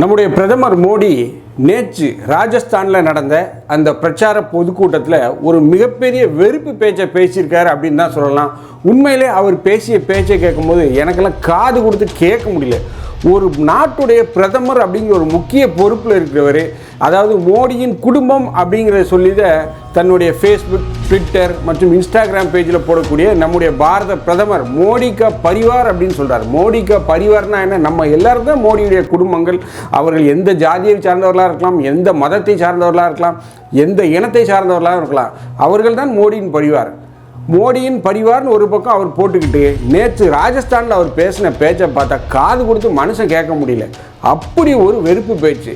நம்முடைய பிரதமர் மோடி நேற்று ராஜஸ்தானில் நடந்த அந்த பிரச்சார பொதுக்கூட்டத்தில் ஒரு மிகப்பெரிய வெறுப்பு பேச்சை பேசியிருக்காரு அப்படின்னு தான் சொல்லலாம். உண்மையிலே அவர் பேசிய பேச்சை கேட்கும்போது எனக்கெல்லாம் காது கொடுத்து கேட்க முடியல. ஒரு நாட்டுடைய பிரதமர் அப்படிங்கிற ஒரு முக்கிய பொறுப்பில் இருக்கிறவர் அதாவது மோடியின் குடும்பம் அப்படிங்கிறத சொல்லி தான் தன்னுடைய ஃபேஸ்புக் ட்விட்டர் மற்றும் இன்ஸ்டாகிராம் பேஜில் போடக்கூடிய நம்முடைய பாரத பிரதமர் மோடிக்கா பரிவார் அப்படின்னு சொல்கிறார் மோடிக்கா பரிவார்னா என்ன? நம்ம எல்லாரும் தான் மோடியுடைய குடும்பங்கள். அவர்கள் எந்த ஜாதியை சார்ந்தவர்களாக இருக்கலாம் எந்த மதத்தை சார்ந்தவர்களாக இருக்கலாம் எந்த இனத்தை சார்ந்தவர்களாக இருக்கலாம். அவர்கள் தான் மோடியின் பரிவார். மோடியின் பரிவார்னு ஒரு பக்கம் அவர் போட்டுக்கிட்டு நேற்று ராஜஸ்தானில் அவர் பேசின பேச்சை பார்த்தா காது கொடுத்து மனுஷன் கேட்க முடியல. அப்படி ஒரு வெறுப்பு பேச்சு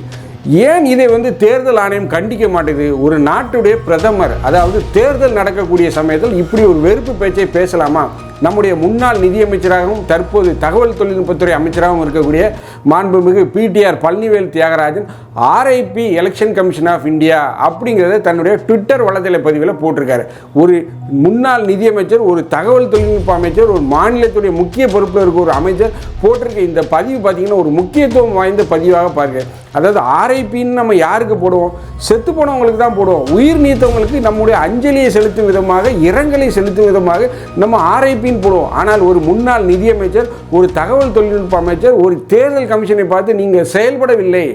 ஏன் இதை வந்து தேர்தல் ஆணையம் கண்டிக்க மாட்டேது ஒரு நாட்டுடைய பிரதமர் அதாவது தேர்தல் நடக்கக்கூடிய சமயத்தில் இப்படி ஒரு வெறுப்பு பேச்சை பேசலாமா? நம்முடைய முன்னாள் நிதியமைச்சராகவும் தற்போது தகவல் தொழில்நுட்பத்துறை அமைச்சராகவும் இருக்கக்கூடிய மாண்புமிகு PTR Palanivel Thiagarajan RIP election commission of India அப்படிங்கிறத தன்னுடைய ட்விட்டர் வலைதள பதிவில் போட்டிருக்காரு. ஒரு முன்னாள் நிதியமைச்சர் ஒரு தகவல் தொழில்நுட்ப அமைச்சர் ஒரு மாநிலத்துடைய முக்கிய பொறுப்பில் இருக்க ஒரு அமைச்சர் போட்டிருக்க இந்த பதிவு பார்த்தீங்கன்னா ஒரு முக்கியத்துவம் வாய்ந்த பதிவாக பாருங்க அதாவது ஆர்ஐபின்னு நம்ம யாருக்கு போடுவோம்? செத்து போனவங்களுக்கு தான் போடுவோம். உயிர் நீத்தவங்களுக்கு நம்முடைய அஞ்சலியை செலுத்தும் விதமாக இரங்கலை செலுத்தும் விதமாக நம்ம ஆர்ஐபின்னு போடுவோம். ஆனால் ஒரு முன்னாள் நிதியமைச்சர் ஒரு தகவல் தொழில்நுட்ப அமைச்சர் ஒரு தேர்தல் கமிஷனை பார்த்து நீங்கள் செயல்படவில்லை.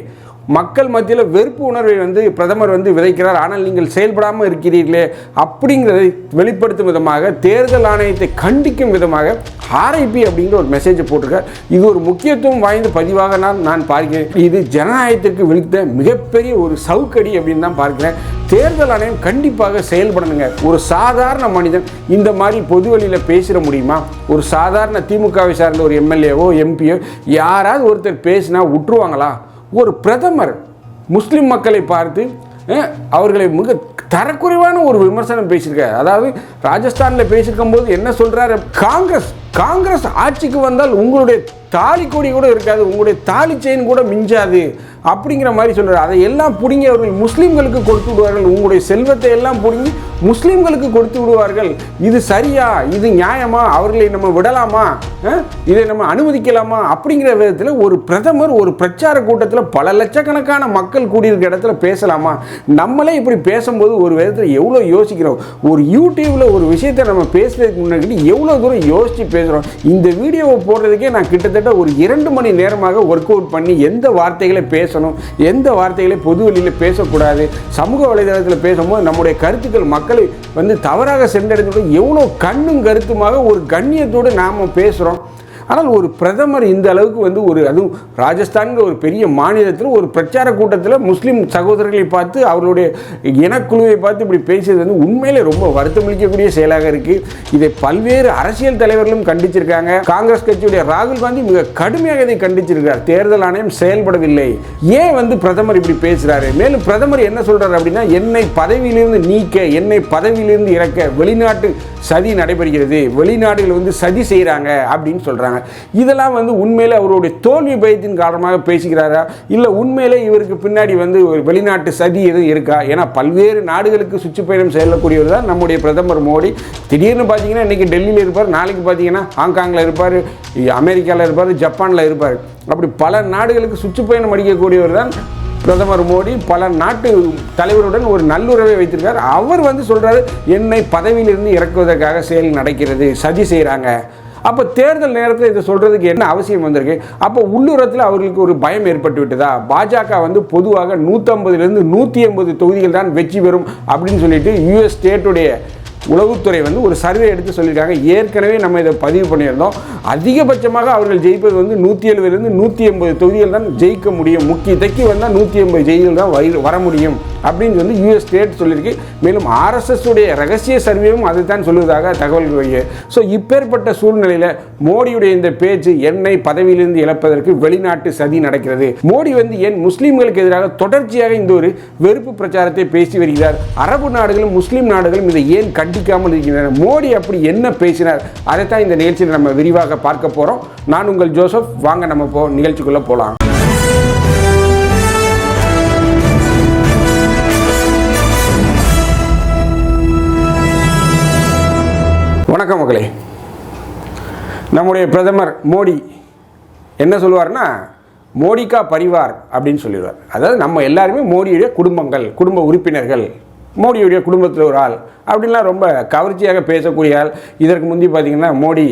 மக்கள் மத்தியில் வெறுப்பு உணர்வை வந்து பிரதமர் வந்து விதைக்கிறார். ஆனால் நீங்கள் செயல்படாமல் இருக்கிறீர்களே அப்படிங்கிறதை வெளிப்படுத்தும் விதமாக தேர்தல் ஆணையத்தை கண்டிக்கும் விதமாக ஆர்ஐபி அப்படிங்கிற ஒரு மெசேஜை போட்டிருக்கார். இது ஒரு முக்கியத்துவம் வாய்ந்த பதிவாக நான் நான் பார்க்கிறேன். இது ஜனநாயகத்திற்கு விழித்த மிகப்பெரிய ஒரு சவுக்கடி அப்படின்னு தான் பார்க்கிறேன். தேர்தல் ஆணையம் கண்டிப்பாக செயல்படணுங்க. ஒரு சாதாரண மனிதன் இந்த மாதிரி பொது வழியில் பேசிட முடியுமா? ஒரு சாதாரண திமுகவை சார்ந்த ஒரு எம்எல்ஏவோ எம்பியோ யாராவது ஒருத்தர் பேசினா விட்டுருவாங்களா ஒரு பிரதமர் முஸ்லீம் மக்களை பார்த்து அவர்களை மிக தரக்குறைவான ஒரு விமர்சனம் பேசியிருக்காரு. அதாவது ராஜஸ்தானில் பேசியிருக்கும் போது என்ன சொல்கிறாரு காங்கிரஸ். காங்கிரஸ் ஆட்சிக்கு வந்தால் உங்களுடைய தாலி கொடி கூட இருக்காது உங்களுடைய தாலி செயின் கூட மிஞ்சாது அப்படிங்கிற மாதிரி சொல்கிறார் அதை எல்லாம் பிடுங்கி அவர்கள் முஸ்லீம்களுக்கு கொடுத்து விடுவார்கள். உங்களுடைய செல்வத்தை எல்லாம் பிடுங்கி முஸ்லீம்களுக்கு கொடுத்து விடுவார்கள். இது சரியா? இது நியாயமா? அவர்களை நம்ம விடலாமா? இதை நம்ம அனுமதிக்கலாமா? அப்படிங்கிற விதத்தில் ஒரு பிரதமர் ஒரு பிரச்சார கூட்டத்தில் பல லட்சக்கணக்கான மக்கள் கூடியிருக்க இடத்துல பேசலாமா? நம்மளே இப்படி பேசும்போது ஒரு விதத்தில் எவ்வளோ யோசிக்கிறோம்? ஒரு யூடியூப்பில் ஒரு விஷயத்தை நம்ம பேசுறதுக்கு முன்னாடி எவ்வளோ தூரம் யோசிச்சு பேசுகிறோம் இந்த வீடியோவை போடுறதுக்கே நான் கிட்டத்தட்ட ஒரு இரண்டு மணி நேரமாக ஒர்க் அவுட் பண்ணி எந்த வார்த்தைகளை பேசணும் எந்த வார்த்தைகளை பொது வெளியில் பேசக்கூடாது சமூக வலைதளத்தில் பேசும்போது நம்முடைய கருத்துக்கள் மக்களை வந்து தவறாக சென்றடைந்து எவ்வளோ கண்ணும் கருத்துமாக ஒரு கண்ணியத்தோடு நாம் பேசுகிறோம் ஆனால் ஒரு பிரதமர் இந்த அளவுக்கு வந்து ஒரு அதுவும் ராஜஸ்தான்கிற ஒரு பெரிய மாநிலத்தில் ஒரு பிரச்சார கூட்டத்தில் முஸ்லீம் சகோதரர்களை பார்த்து அவருடைய இனக்குழுவை பார்த்து இப்படி பேசியது வந்து உண்மையிலே ரொம்ப வருத்தமளிக்கக்கூடிய செயலாக இருக்குது இதை பல்வேறு அரசியல் தலைவர்களும் கண்டிச்சிருக்காங்க. காங்கிரஸ் கட்சியுடைய ராகுல் காந்தி மிக கடுமையாக இதை கண்டிச்சிருக்கிறார். தேர்தல் ஆணையம் செயல்படவில்லை. ஏன் வந்து பிரதமர் இப்படி பேசுகிறாரு மேலும் பிரதமர் என்ன சொல்கிறார் அப்படின்னா என்னை பதவியிலிருந்து நீக்க என்னை பதவியிலிருந்து இறக்க வெளிநாட்டு சதி நடைபெறுகிறது. வெளிநாடுகள் வந்து சதி செய்கிறாங்க அப்படின்னு சொல்கிறாங்க இதெல்லாம் வந்து உண்மையில் அவருடைய தோல்வி பயத்தின் காரணமாக பேசுகிறாரா? இல்லை உண்மையிலே இவருக்கு பின்னாடி வந்து ஒரு வெளிநாட்டு சதி எதுவும் இருக்கா? ஏன்னா பல்வேறு நாடுகளுக்கு சுற்றுப்பயணம் செல்லக்கூடியவர் தான் நம்முடைய பிரதமர் மோடி. திடீர்னு பார்த்தீங்கன்னா இன்றைக்கி டெல்லியில் இருப்பார் நாளைக்கு பார்த்தீங்கன்னா ஹாங்காங்கில் இருப்பார் அமெரிக்காவில் இருப்பார் ஜப்பானில் இருப்பார். அப்படி பல நாடுகளுக்கு சுற்றுப்பயணம் அடிக்கக்கூடியவர் தான் பிரதமர் மோடி. பல நாட்டு தலைவருடன் ஒரு நல்லுறவை வைத்திருக்கார். அவர் வந்து சொல்கிறாரு என்னை பதவியிலிருந்து இறக்குவதற்காக செயல் நடக்கிறது சதி செய்கிறாங்க அப்போ தேர்தல் நேரத்தில் இதை சொல்கிறதுக்கு என்ன அவசியம் வந்திருக்கு? அப்போ உள்ளுரத்தில் அவர்களுக்கு ஒரு பயம் ஏற்பட்டு விட்டதா? பாஜக வந்து பொதுவாக நூற்றம்பதுலேருந்து நூற்றி ஐம்பது தொகுதிகள் தான் வெற்றி பெறும் அப்படின்னு சொல்லிட்டு யூஎஸ் ஸ்டேட்டுடைய உளவுத்துறை வந்து ஒரு சர்வே எடுத்து சொல்லியிருக்காங்க. ஏற்கனவே நம்ம இதை பதிவு பண்ணியிருந்தோம். அதிகபட்சமாக அவர்கள் ஜெயிப்பது வந்து நூற்றி எழுபதுலேருந்து நூற்றி எண்பது தொகுதிகள் தான் ஜெயிக்க முடியும். முக்கிய தைக்கு வந்தால் நூற்றி எண்பது ஜெயிகள் தான் வர முடியும். அப்படின்னு வந்து யூஎஸ் ஸ்டேட் சொல்லியிருக்கு. மேலும் ஆர்எஸ்எஸ் உடைய ரகசிய சர்வேவும் அதுதான் சொல்லுவதாக தகவல்கள் வருகிறது ஸோ இப்பேற்பட்ட சூழ்நிலையில் மோடியுடைய இந்த பேச்சு என்னை பதவியிலிருந்து இழப்பதற்கு வெளிநாட்டு சதி நடக்கிறது. மோடி வந்து ஏன் முஸ்லீம்களுக்கு எதிராக தொடர்ச்சியாக இந்த ஒரு வெறுப்பு பிரச்சாரத்தை பேசி வருகிறார்? அரபு நாடுகளும் முஸ்லீம் நாடுகளும் இதை ஏன் யோசிக்காமல் இருக்கின்றன மோடி அப்படி என்ன பேசினார்? அதைத்தான் இந்த நிகழ்ச்சியில் நம்ம விரிவாக பார்க்க போகிறோம் நான் உங்கள் ஜோசப். வாங்க நம்ம போ நிகழ்ச்சிக்குள்ளே போகலாம் வணக்கம் மகளே நம்முடைய பிரதமர் மோடி என்ன சொல்லுவார்னா மோடிக்கா பரிவார் அப்படின்னு சொல்லிடுவார். அதாவது நம்ம எல்லாருமே மோடியுடைய குடும்பங்கள் குடும்ப உறுப்பினர்கள். மோடியுடைய குடும்பத்தில் ஒரு ஆள். அப்படின்லாம் ரொம்ப கவர்ச்சியாக பேசக்கூடிய ஆள். இதற்கு முந்தி பார்த்தீங்கன்னா மோடி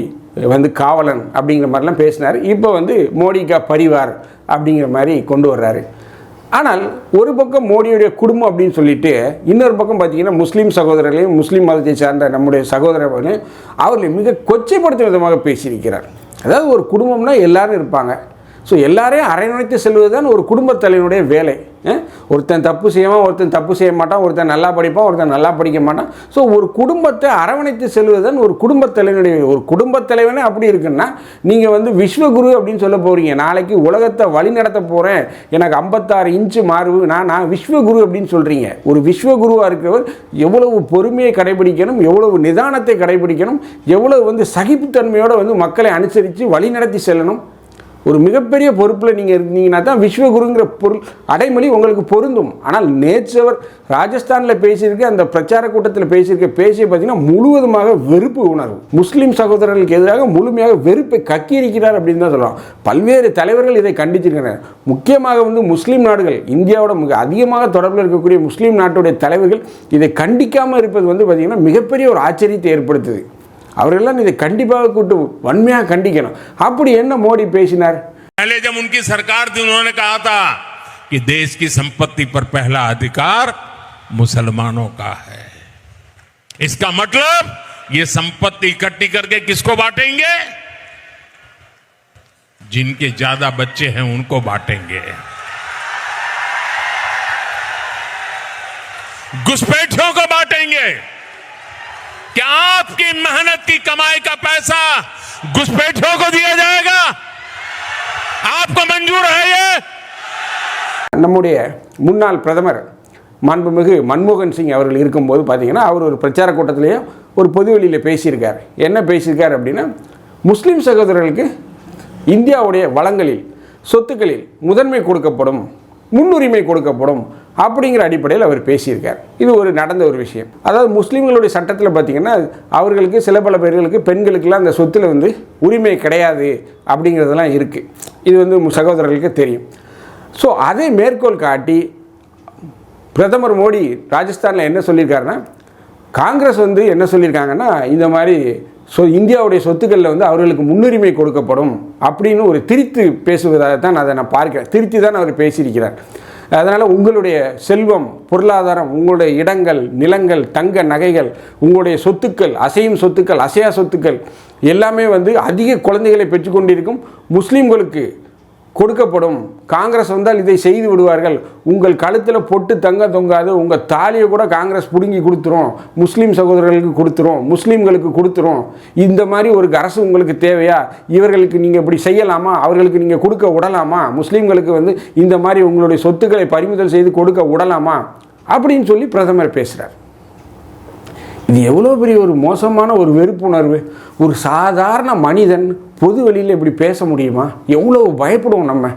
வந்து காவலன் அப்படிங்கிற மாதிரிலாம் பேசினார். இப்போ வந்து மோடிக்கா பரிவார் அப்படிங்கிற மாதிரி கொண்டு வர்றாரு. ஆனால் ஒரு பக்கம் மோடியுடைய குடும்பம் அப்படின்னு சொல்லிட்டு இன்னொரு பக்கம் பார்த்தீங்கன்னா முஸ்லீம் சகோதரர்களையும் முஸ்லீம் மதத்தை சார்ந்த நம்முடைய சகோதரர்களையும் அவர்களை மிக கொச்சைப்படுத்தும் விதமாக பேசியிருக்கிறார். அதாவது ஒரு குடும்பம்னா எல்லாரும் இருப்பாங்க. ஸோ எல்லாரையும் அரவணைத்து செல்வது தான் ஒரு குடும்பத் தலைவனுடைய வேலை. ஒருத்தன் தப்பு செய்வான் ஒருத்தன் தப்பு செய்ய மாட்டான் ஒருத்தன் நல்லா படிப்பான் ஒருத்தன் நல்லா படிக்க மாட்டான். ஸோ ஒரு குடும்பத்தை அரவணைத்து செல்வது தான் ஒரு குடும்பத் தலைவனுடைய ஒரு குடும்பத் தலைவனே அப்படி இருக்குன்னா நீங்கள் வந்து விஸ்வகுரு அப்படின்னு சொல்ல போகிறீங்க நாளைக்கு உலகத்தை வழி நடத்த போகிறேன் எனக்கு ஐம்பத்தாறு இன்ச்சு மாறுவு நான் நான் விஸ்வகுரு அப்படின்னு சொல்கிறீங்க ஒரு விஸ்வகுருவாக இருக்கிறவர் எவ்வளவு பொறுமையை கடைபிடிக்கணும் எவ்வளவு நிதானத்தை கடைபிடிக்கணும் எவ்வளவு வந்து சகிப்புத்தன்மையோடு வந்து மக்களை அனுசரித்து வழி நடத்தி செல்லணும். ஒரு மிகப்பெரிய பொறுப்பில் நீங்கள் இருந்தீங்கன்னா தான் விஸ்வகுருங்கிற பொருள் அடைமொழி உங்களுக்கு பொருந்தும். ஆனால் நேற்றவர் ராஜஸ்தானில் பேசியிருக்க அந்த பிரச்சார கூட்டத்தில் பேசியிருக்க பேசிய பார்த்தீங்கன்னா முழுவதுமாக வெறுப்பு உணர்வு. முஸ்லீம் சகோதரர்களுக்கு எதிராக முழுமையாக வெறுப்பை கக்கியிருக்கிறார் அப்படின்னு தான் சொல்லலாம். பல்வேறு தலைவர்கள் இதை கண்டிச்சிருக்கிறார். முக்கியமாக வந்து முஸ்லீம் நாடுகள் இந்தியாவோட மிக அதிகமாக தொடர்பில் இருக்கக்கூடிய முஸ்லீம் நாட்டுடைய தலைவர்கள் இதை கண்டிக்காமல் இருப்பது வந்து பார்த்திங்கன்னா மிகப்பெரிய ஒரு ஆச்சரியத்தை ஏற்படுத்துது. அவரெல்லாம் இதை கண்டிப்பாக கூட்டு வன்மையாக கண்டிக்கணும் அப்படி என்ன மோடி பேசினார் पहले जब उनकी सरकार थी उन्होंने कहा था कि देश की संपत्ति पर पहला अधिकार मुसलमानों का है इसका मतलब ये संपत्ति इकट्ठी करके किसको बांटेंगे जिनके ज्यादा बच्चे हैं उनको बांटेंगे घुसपैठियों को बांटेंगे क्या आपकी मेहनत की कमाई का पैसा घुसपैठियों को दिया जाएगा आपको मंजूर है ये நம்முடைய முன்னாள் பிரதமர் மாண்புமிகு மன்மோகன் சிங் அவர்கள் இருக்கும்போது பார்த்தீங்கன்னா அவர் ஒரு பிரச்சார கூட்டத்திலேயே ஒரு பொதுவெளியில் பேசியிருக்கார் என்ன பேசியிருக்கார் அப்படின்னா முஸ்லீம் சகோதரர்களுக்கு இந்தியாவுடைய வளங்களில் சொத்துக்களில் முதன்மை கொடுக்கப்படும் முன்னுரிமை கொடுக்கப்படும் அப்படிங்கிற அடிப்படையில் அவர் பேசியிருக்கார். இது ஒரு நடந்த ஒரு விஷயம். அதாவது முஸ்லீம்களுடைய சட்டத்தில் பார்த்தீங்கன்னா அவர்களுக்கு சில பல பேர்களுக்கு பெண்களுக்கெல்லாம் அந்த சொத்தில் வந்து உரிமை கிடையாது அப்படிங்கிறதெல்லாம் இருக்குது இது வந்து சகோதரர்களுக்கு தெரியும். ஸோ அதை மேற்கோள் காட்டி பிரதமர் மோடி ராஜஸ்தானில் என்ன சொல்லியிருக்காருன்னா காங்கிரஸ் வந்து என்ன சொல்லியிருக்காங்கன்னா இந்த மாதிரி ஸோ இந்தியாவுடைய சொத்துக்களில் வந்து அவர்களுக்கு முன்னுரிமை கொடுக்கப்படும் அப்படின்னு ஒரு திரித்து பேசுவதாக தான் அதை நான் பார்க்கிறேன். திருத்தி தான் அவர் பேசியிருக்கிறார். அதனால் உங்களுடைய செல்வம் பொருளாதாரம் உங்களுடைய இடங்கள் நிலங்கள் தங்க நகைகள் உங்களுடைய சொத்துக்கள் அசையும் சொத்துக்கள் அசையா சொத்துக்கள் எல்லாமே வந்து அதிக குழந்தைகளை பெற்றுக்கொண்டிருக்கும் முஸ்லீம்களுக்கு கொடுக்கப்படும். காங்கிரஸ் வந்தால் இதை செய்து விடுவார்கள். உங்கள் கழுத்தில் பொட்டு தங்க தொங்காது. உங்கள் தாலியை கூட காங்கிரஸ் பிடுங்கி கொடுத்துரும். முஸ்லீம் சகோதரர்களுக்கு கொடுத்துரும். முஸ்லீம்களுக்கு கொடுத்துரும். இந்த மாதிரி ஒரு அரசு உங்களுக்கு தேவையா? இவர்களுக்கு நீங்கள் இப்படி செய்யலாமா? அவர்களுக்கு நீங்கள் கொடுக்க விடலாமா? முஸ்லீம்களுக்கு வந்து இந்த மாதிரி உங்களுடைய சொத்துக்களை பறிமுதல் செய்து கொடுக்க விடலாமா? அப்படின்னு சொல்லி பிரதமர் பேசுகிறார் இது எவ்வளோ பெரிய ஒரு மோசமான ஒரு வெறுப்புணர்வு? ஒரு சாதாரண மனிதன் பொது வெளியில் இப்படி பேச முடியுமா? எவ்வளோ பயப்படுவோம் நம்ம.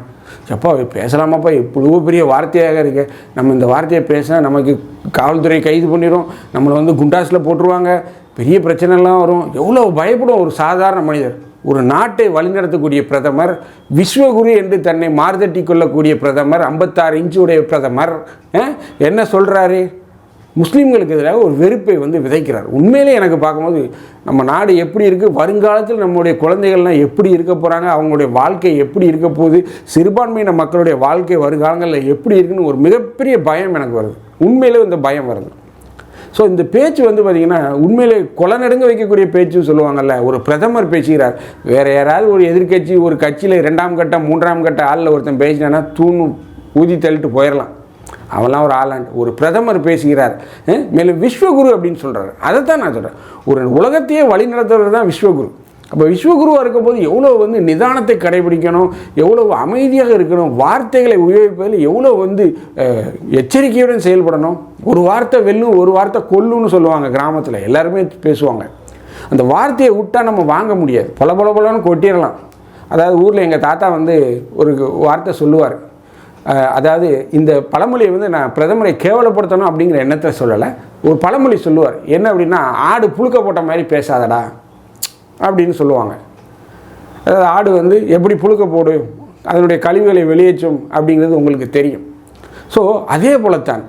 எப்பா பேசலாமாப்பா? எவ்வளோ பெரிய வார்த்தையாக இருக்கு. நம்ம இந்த வார்த்தையை பேசினா நமக்கு காவல்துறை கைது பண்ணிடும் நம்மளை வந்து குண்டாஸில் போட்டுருவாங்க. பெரிய பிரச்சனைலாம் வரும். எவ்வளோ பயப்படும் ஒரு சாதாரண மனிதர். ஒரு நாட்டை வழிநடத்தக்கூடிய பிரதமர் விஸ்வகுரு என்று தன்னை மார்தட்டி கொள்ளக்கூடிய பிரதமர் ஐம்பத்தாறு இன்ச்சு உடைய பிரதமர் என்ன சொல்கிறாரு முஸ்லீம்களுக்கு எதிராக ஒரு வெறுப்பை வந்து விதைக்கிறார். உண்மையிலே எனக்கு பார்க்கும்போது நம்ம நாடு எப்படி இருக்குது வருங்காலத்தில் நம்முடைய குழந்தைகள்லாம் எப்படி இருக்க போகிறாங்க அவங்களுடைய வாழ்க்கை எப்படி இருக்க போகுது? சிறுபான்மையின மக்களுடைய வாழ்க்கை வருங்காலங்களில் எப்படி இருக்குன்னு ஒரு மிகப்பெரிய பயம் எனக்கு வருது. உண்மையிலே இந்த பயம் வருது. ஸோ இந்த பேச்சு வந்து பார்த்திங்கன்னா உண்மையிலே கொலை நடுங்க வைக்கக்கூடிய பேச்சுன்னு சொல்லுவாங்கல்ல ஒரு பிரதமர் பேசுகிறார். வேறு யாராவது ஒரு எதிர்க்கட்சி ஒரு கட்சியில் ரெண்டாம் கட்டம் மூன்றாம் கட்ட ஆளில் ஒருத்தன் பேசினான்னா தூணு ஊதி தள்ளிட்டு போயிடலாம் அவெல்லாம் ஒரு ஆளாண்ட் ஒரு பிரதமர் பேசுகிறார். மேலும் விஸ்வகுரு அப்படின்னு சொல்கிறார் அதை தான் நான் சொல்கிறேன் ஒரு உலகத்தையே வழி நடத்துறது தான் விஸ்வகுரு. அப்போ விஸ்வகுருவாக இருக்கும்போது எவ்வளோ வந்து நிதானத்தை கடைபிடிக்கணும் எவ்வளோ அமைதியாக இருக்கணும் வார்த்தைகளை உபயோகிப்பதில் எவ்வளோ வந்து எச்சரிக்கையுடன் செயல்படணும். ஒரு வார்த்தை வெல்லும் ஒரு வார்த்தை கொல்லுன்னு சொல்லுவாங்க கிராமத்தில். எல்லாருமே பேசுவாங்க. அந்த வார்த்தையை விட்டால் நம்ம வாங்க முடியாது. பொல பொல பொலன்னு கொட்டிடலாம். அதாவது ஊரில் எங்கள் தாத்தா வந்து ஒரு வார்த்தை சொல்லுவார். அதாவது இந்த பழமொழியை வந்து நான் பிரதமரை கேவலப்படுத்தணும் அப்படிங்கிற எண்ணத்தை சொல்லலை. ஒரு பழமொழி சொல்லுவார். என்ன அப்படின்னா ஆடு புழுக்க போட்ட மாதிரி பேசாதடா அப்படின்னு சொல்லுவாங்க. அதாவது ஆடு வந்து எப்படி புழுக்க போடும் அதனுடைய கழிவுகளை வெளியேற்றும் அப்படிங்கிறது உங்களுக்கு தெரியும். ஸோ அதே போலத்தான்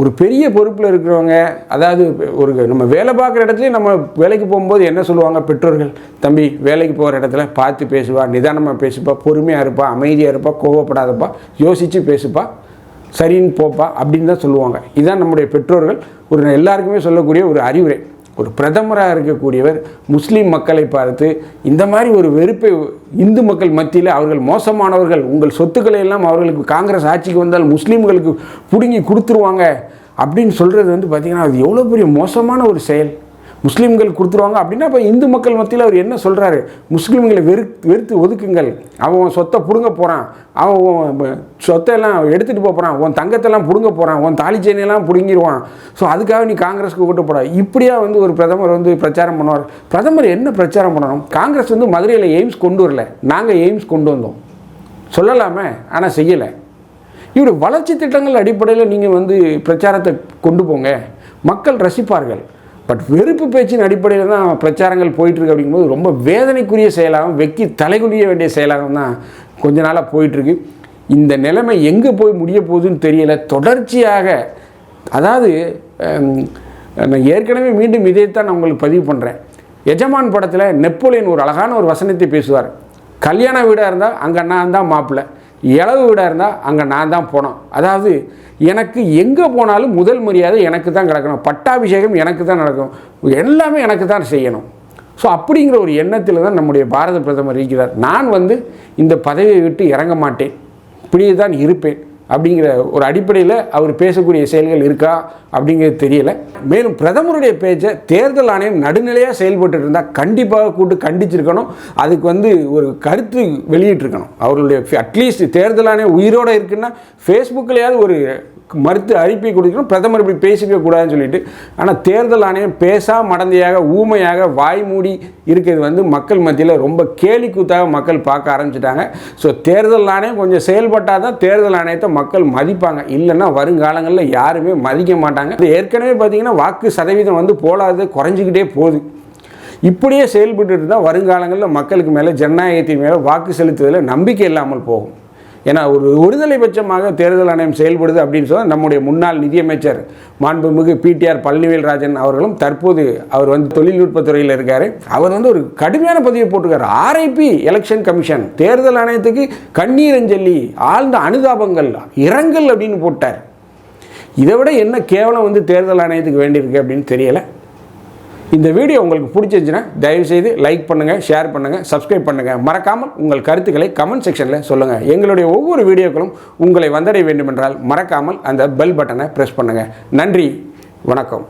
ஒரு பெரிய பொறுப்பில் இருக்கிறவங்க அதாவது ஒரு நம்ம வேலை பார்க்குற இடத்துலையும் நம்ம வேலைக்கு போகும்போது என்ன சொல்லுவாங்க பெற்றோர்கள்? தம்பி வேலைக்கு போகிற இடத்துல பார்த்து பேசுவா நிதானமாக பேசுப்பா பொறுமையாக இருப்பா அமைதியாக இருப்பா கோவப்படாதப்பா யோசித்து பேசுப்பா சரின்னு போப்பா அப்படின்னு தான் சொல்லுவாங்க. இதுதான் நம்முடைய பெற்றோர்கள். ஒரு எல்லாருக்குமே சொல்லக்கூடிய ஒரு அறிவுரை. ஒரு பிரதமராக இருக்கக்கூடியவர் முஸ்லீம் மக்களை பார்த்து இந்த மாதிரி ஒரு வெறுப்பை இந்து மக்கள் மத்தியில் அவர்கள் மோசமானவர்கள் உங்கள் சொத்துக்களை எல்லாம் அவர்களுக்கு காங்கிரஸ் ஆட்சிக்கு வந்தால் முஸ்லீம்களுக்கு பிடுங்கி கொடுத்துருவாங்க அப்படின்னு சொல்கிறது வந்து பார்த்திங்கன்னா அது எவ்வளோ பெரிய மோசமான ஒரு செயல். முஸ்லீம்கள் கொடுத்துருவாங்க அப்படின்னா இப்போ இந்து மக்கள் மத்தியில் அவர் என்ன சொல்கிறாரு முஸ்லீம்களை வெறு வெறுத்து ஒதுக்குங்கள். அவன் உன் சொத்தை பிடுங்க போகிறான் அவன் உன் சொத்தை எல்லாம் எடுத்துகிட்டு போக போகிறான் உன் தங்கத்தெல்லாம் பிடுங்க போகிறான் உன் தாலி செயினெல்லாம் பிடுங்கிடுவான் ஸோ அதுக்காக நீ காங்கிரஸ்க்கு ஓட்டு போட. இப்படியா வந்து ஒரு பிரதமர் வந்து பிரச்சாரம் பண்ணுவார். பிரதமர் என்ன பிரச்சாரம் பண்ணணும்? காங்கிரஸ் வந்து மதுரையில் எய்ம்ஸ் கொண்டு வரல. நாங்கள் எய்ம்ஸ் கொண்டு வந்தோம். சொல்லலாமே? ஆனால் செய்யலை. இவர் வளர்ச்சி திட்டங்கள் அடிப்படையில் நீங்கள் வந்து பிரச்சாரத்தை கொண்டு போங்க. மக்கள் ரசிப்பார்கள். பட் வெறுப்பு பேச்சின் அடிப்படையில் தான் பிரச்சாரங்கள் போயிட்டுருக்கு அப்படிங்கும்போது ரொம்ப வேதனைக்குரிய செயலாகவும் வெக்கி தலைகுனிய வேண்டிய செயலாகவும் தான் கொஞ்ச நாளாக போயிட்டுருக்கு. இந்த நிலைமை எங்கே போய் முடிய போகுதுன்னு தெரியலை. தொடர்ச்சியாக அதாவது நான் ஏற்கனவே மீண்டும் இதைத்தான் நான் உங்களுக்கு பதிவு பண்ணுறேன் எஜமான் படத்தில் நெப்போலியன் ஒரு அழகான ஒரு வசனத்தை பேசுவார். கல்யாண வீடாக இருந்தால் அங்கே அண்ணா தான் மாப்பிள்ளை. இளவு வீடாக இருந்தால் அங்கே நான் தான் போனோம். அதாவது எனக்கு எங்கே போனாலும் முதல் மரியாதை எனக்கு தான் கிடக்கணும். பட்டாபிஷேகம் எனக்கு தான் நடக்கும். எல்லாமே எனக்கு தான் செய்யணும். ஸோ அப்படிங்கிற ஒரு எண்ணத்தில் தான் நம்முடைய பாரத பிரதமர் இருக்கிறார். நான் வந்து இந்த பதவியை விட்டு இறங்க மாட்டேன். இப்படியே தான் இருப்பேன். அப்படிங்கிற ஒரு அடிப்படையில் அவர் பேசக்கூடிய செயல்கள் இருக்கா அப்படிங்கிறது தெரியல. மேலும் பிரதமருடைய பேச்சை தேர்தல் ஆணையம் நடுநிலையாக செயல்பட்டு இருந்தால் கண்டிப்பாக கூட்டு கண்டிச்சிருக்கணும். அதுக்கு வந்து ஒரு கருத்து வெளியிட்டிருக்கணும். அவர்களுடைய அட்லீஸ்ட் தேர்தல் ஆணையம் உயிரோடு இருக்குன்னா ஃபேஸ்புக்கிலையாவது ஒரு மறுத்து அறிப்பை கொடுக்கணும் பிரதமர் இப்படி பேசிக்க கூடாதுன்னு சொல்லிட்டு ஆனால் தேர்தல் ஆணையம் பேசா மடந்தையாக ஊமையாக வாய் மூடி இருக்கிறது வந்து மக்கள் மத்தியில் ரொம்ப கேலி கூத்தாக மக்கள் பார்க்க ஆரம்பிச்சிட்டாங்க. ஸோ தேர்தல் ஆணையம் கொஞ்சம் செயல்பட்டால் தான் தேர்தல் ஆணையத்தை மக்கள் மதிப்பாங்க. இல்லைன்னா வருங்காலங்களில் யாருமே மதிக்க மாட்டாங்க. இது ஏற்கனவே பார்த்தீங்கன்னா வாக்கு சதவீதம் வந்து போலாது குறைஞ்சிக்கிட்டே போகுது. இப்படியே செயல்பட்டு இருந்தால் வருங்காலங்களில் மக்களுக்கு மேலே ஜனநாயகத்தின் மேலே வாக்கு செலுத்துவதில் நம்பிக்கை இல்லாமல் போகும். ஏன்னா ஒரு ஒருதலை பட்சமாக தேர்தல் ஆணையம் செயல்படுது அப்படின்னு சொன்னால் நம்முடைய முன்னாள் நிதியமைச்சர் மாண்புமிகு பிடிஆர் பழனிவேல் ராஜன் அவர்களும் தற்போது அவர் வந்து தொழில்நுட்பத்துறையில் இருக்கார். அவர் வந்து ஒரு கடுமையான பதிவை போட்டிருக்காரு. ஆர்ஐபி எலெக்ஷன் கமிஷன் தேர்தல் ஆணையத்துக்கு கண்ணீரஞ்சலி ஆழ்ந்த அனுதாபங்கள் இரங்கல் அப்படின்னு போட்டார். இதை விட என்ன கேவலம் வந்து தேர்தல் ஆணையத்துக்கு வேண்டியிருக்கு அப்படின்னு தெரியலை. இந்த வீடியோ உங்களுக்கு பிடிச்சிருந்துச்சுன்னா தயவுசெய்து லைக் பண்ணுங்கள் ஷேர் பண்ணுங்கள் சப்ஸ்கிரைப் பண்ணுங்கள் மறக்காமல் உங்கள் கருத்துக்களை கமெண்ட் செக்ஷனில் சொல்லுங்கள் எங்களுடைய ஒவ்வொரு வீடியோக்களும் உங்களை வந்தடைய வேண்டுமென்றால் மறக்காமல் அந்த பெல் பட்டனை ப்ரெஸ் பண்ணுங்கள் நன்றி வணக்கம்.